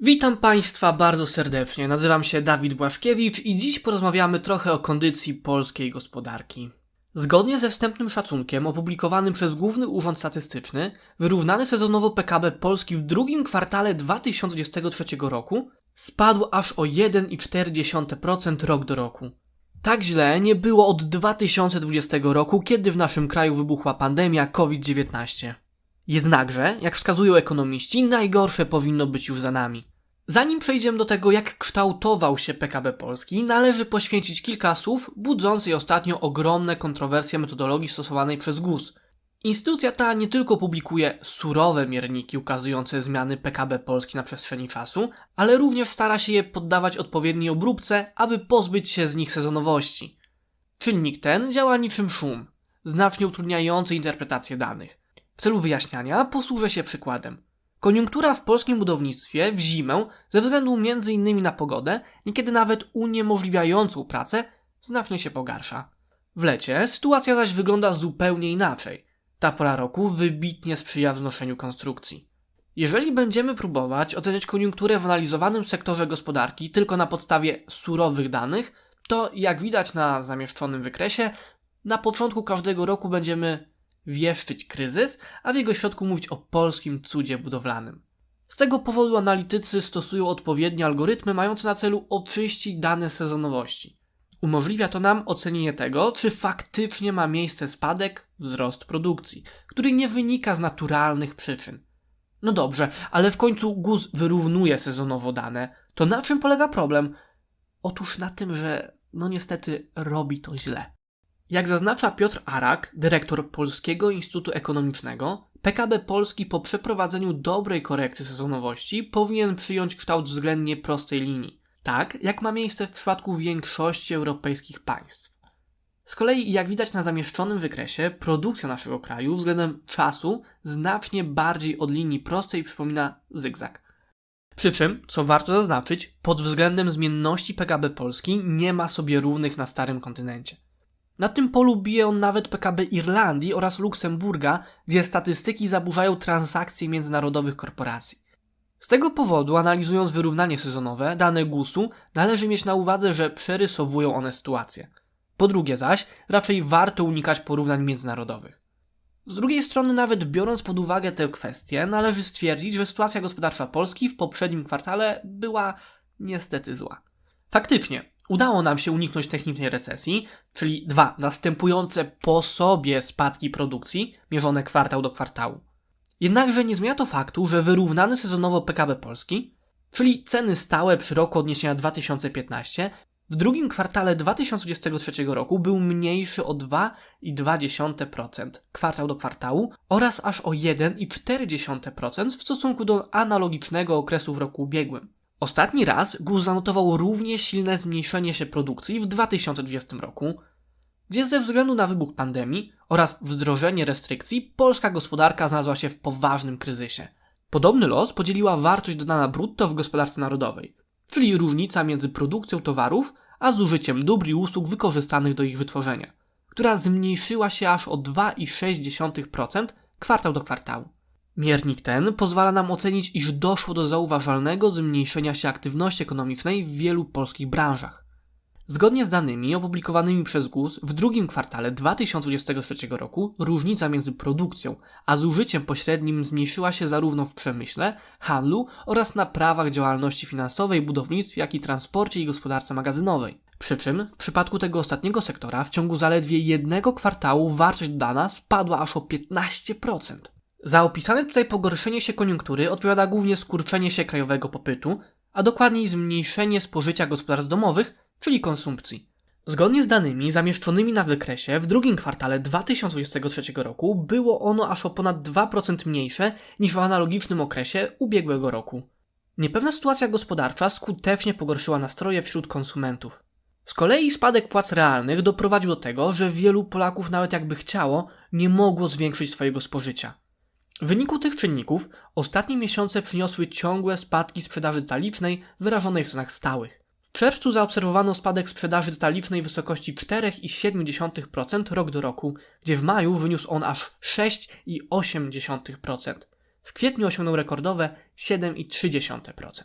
Witam Państwa bardzo serdecznie. Nazywam się Dawid Błaszkiewicz i dziś porozmawiamy trochę o kondycji polskiej gospodarki. Zgodnie ze wstępnym szacunkiem opublikowanym przez Główny Urząd Statystyczny, wyrównany sezonowo PKB Polski w drugim kwartale 2023 roku spadł aż o 1,4% rok do roku. Tak źle nie było od 2020 roku, kiedy w naszym kraju wybuchła pandemia COVID-19. Jednakże, jak wskazują ekonomiści, najgorsze powinno być już za nami. Zanim przejdziemy do tego, jak kształtował się PKB Polski, należy poświęcić kilka słów budzącej ostatnio ogromne kontrowersje metodologii stosowanej przez GUS. Instytucja ta nie tylko publikuje surowe mierniki ukazujące zmiany PKB Polski na przestrzeni czasu, ale również stara się je poddawać odpowiedniej obróbce, aby pozbyć się z nich sezonowości. Czynnik ten działa niczym szum, znacznie utrudniający interpretację danych. W celu wyjaśniania posłużę się przykładem. Koniunktura w polskim budownictwie w zimę, ze względu m.in. na pogodę, niekiedy nawet uniemożliwiającą pracę, znacznie się pogarsza. W lecie sytuacja zaś wygląda zupełnie inaczej. Ta pora roku wybitnie sprzyja wznoszeniu konstrukcji. Jeżeli będziemy próbować oceniać koniunkturę w analizowanym sektorze gospodarki tylko na podstawie surowych danych, to jak widać na zamieszczonym wykresie, na początku każdego roku będziemy wieszczyć kryzys, a w jego środku mówić o polskim cudzie budowlanym. Z tego powodu analitycy stosują odpowiednie algorytmy mające na celu oczyścić dane sezonowości. Umożliwia to nam ocenienie tego, czy faktycznie ma miejsce spadek, wzrost produkcji, który nie wynika z naturalnych przyczyn. No dobrze, ale w końcu GUS wyrównuje sezonowo dane. To na czym polega problem? Otóż na tym, że no niestety robi to źle. Jak zaznacza Piotr Arak, dyrektor Polskiego Instytutu Ekonomicznego, PKB Polski po przeprowadzeniu dobrej korekty sezonowości powinien przyjąć kształt względnie prostej linii, tak jak ma miejsce w przypadku większości europejskich państw. Z kolei, jak widać na zamieszczonym wykresie, produkcja naszego kraju względem czasu znacznie bardziej od linii prostej przypomina zygzak. Przy czym, co warto zaznaczyć, pod względem zmienności PKB Polski nie ma sobie równych na starym kontynencie. Na tym polu bije on nawet PKB Irlandii oraz Luksemburga, gdzie statystyki zaburzają transakcje międzynarodowych korporacji. Z tego powodu, analizując wyrównanie sezonowe, dane GUS-u, należy mieć na uwadze, że przerysowują one sytuację. Po drugie zaś, raczej warto unikać porównań międzynarodowych. Z drugiej strony, nawet biorąc pod uwagę tę kwestię, należy stwierdzić, że sytuacja gospodarcza Polski w poprzednim kwartale była niestety zła. Faktycznie, udało nam się uniknąć technicznej recesji, czyli dwa następujące po sobie spadki produkcji, mierzone kwartał do kwartału. Jednakże nie zmienia to faktu, że wyrównany sezonowo PKB Polski, czyli ceny stałe przy roku odniesienia 2015, w drugim kwartale 2023 roku był mniejszy o 2,2% kwartał do kwartału oraz aż o 1,4% w stosunku do analogicznego okresu w roku ubiegłym. Ostatni raz GUS zanotował równie silne zmniejszenie się produkcji w 2020 roku, gdzie ze względu na wybuch pandemii oraz wdrożenie restrykcji polska gospodarka znalazła się w poważnym kryzysie. Podobny los podzieliła wartość dodana brutto w gospodarce narodowej, czyli różnica między produkcją towarów a zużyciem dóbr i usług wykorzystanych do ich wytworzenia, która zmniejszyła się aż o 2,6% kwartał do kwartału. Miernik ten pozwala nam ocenić, iż doszło do zauważalnego zmniejszenia się aktywności ekonomicznej w wielu polskich branżach. Zgodnie z danymi opublikowanymi przez GUS w drugim kwartale 2023 roku różnica między produkcją a zużyciem pośrednim zmniejszyła się zarówno w przemyśle, handlu oraz na prawach działalności finansowej, budownictwie, jak i transporcie i gospodarce magazynowej. Przy czym w przypadku tego ostatniego sektora w ciągu zaledwie jednego kwartału wartość dana spadła aż o 15%. Za opisane tutaj pogorszenie się koniunktury odpowiada głównie skurczenie się krajowego popytu, a dokładniej zmniejszenie spożycia gospodarstw domowych, czyli konsumpcji. Zgodnie z danymi zamieszczonymi na wykresie w drugim kwartale 2023 roku było ono aż o ponad 2% mniejsze niż w analogicznym okresie ubiegłego roku. Niepewna sytuacja gospodarcza skutecznie pogorszyła nastroje wśród konsumentów. Z kolei spadek płac realnych doprowadził do tego, że wielu Polaków nawet jakby chciało, nie mogło zwiększyć swojego spożycia. W wyniku tych czynników ostatnie miesiące przyniosły ciągłe spadki sprzedaży detalicznej wyrażonej w cenach stałych. W czerwcu zaobserwowano spadek sprzedaży detalicznej w wysokości 4,7% rok do roku, gdzie w maju wyniósł on aż 6,8%. W kwietniu osiągnął rekordowe 7,3%.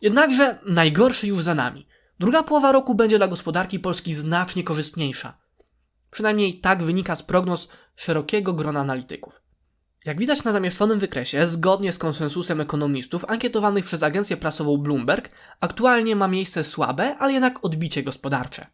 Jednakże najgorszy już za nami. Druga połowa roku będzie dla gospodarki Polski znacznie korzystniejsza. Przynajmniej tak wynika z prognoz szerokiego grona analityków. Jak widać na zamieszczonym wykresie, zgodnie z konsensusem ekonomistów ankietowanych przez agencję prasową Bloomberg, aktualnie ma miejsce słabe, ale jednak odbicie gospodarcze.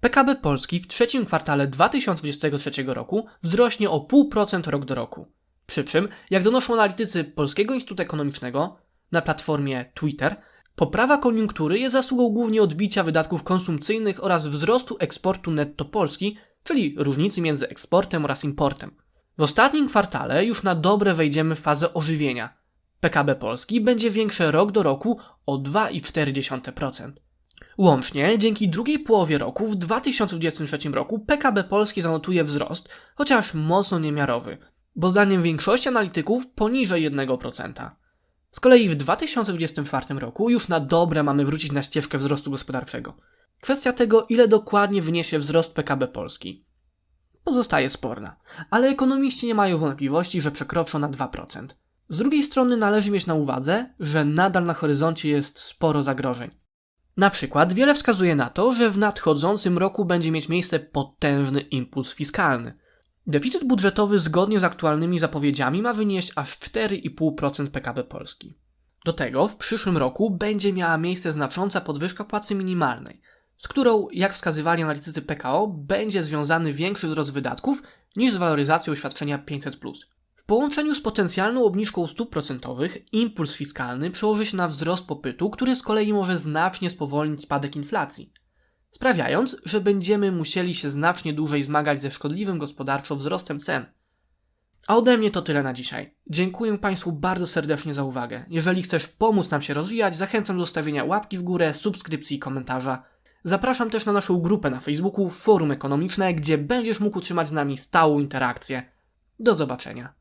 PKB Polski w trzecim kwartale 2023 roku wzrośnie o 0,5% rok do roku. Przy czym, jak donoszą analitycy Polskiego Instytutu Ekonomicznego na platformie Twitter, poprawa koniunktury jest zasługą głównie odbicia wydatków konsumpcyjnych oraz wzrostu eksportu netto Polski, czyli różnicy między eksportem oraz importem. W ostatnim kwartale już na dobre wejdziemy w fazę ożywienia. PKB Polski będzie większe rok do roku o 2,4%. Łącznie, dzięki drugiej połowie roku w 2023 roku PKB Polski zanotuje wzrost, chociaż mocno niemiarowy, bo zdaniem większości analityków poniżej 1%. Z kolei w 2024 roku już na dobre mamy wrócić na ścieżkę wzrostu gospodarczego. Kwestia tego, ile dokładnie wyniesie wzrost PKB Polski, pozostaje sporna, ale ekonomiści nie mają wątpliwości, że przekroczą na 2%. Z drugiej strony należy mieć na uwadze, że nadal na horyzoncie jest sporo zagrożeń. Na przykład wiele wskazuje na to, że w nadchodzącym roku będzie mieć miejsce potężny impuls fiskalny. Deficyt budżetowy zgodnie z aktualnymi zapowiedziami ma wynieść aż 4,5% PKB Polski. Do tego w przyszłym roku będzie miała miejsce znacząca podwyżka płacy minimalnej, z którą, jak wskazywali analitycy PKO, będzie związany większy wzrost wydatków niż z waloryzacją świadczenia 500. W połączeniu z potencjalną obniżką stóp procentowych, impuls fiskalny przełoży się na wzrost popytu, który z kolei może znacznie spowolnić spadek inflacji, sprawiając, że będziemy musieli się znacznie dłużej zmagać ze szkodliwym gospodarczo wzrostem cen. A ode mnie to tyle na dzisiaj. Dziękuję Państwu bardzo serdecznie za uwagę. Jeżeli chcesz pomóc nam się rozwijać, zachęcam do zostawienia łapki w górę, subskrypcji i komentarza. Zapraszam też na naszą grupę na Facebooku Forum Ekonomiczne, gdzie będziesz mógł utrzymać z nami stałą interakcję. Do zobaczenia.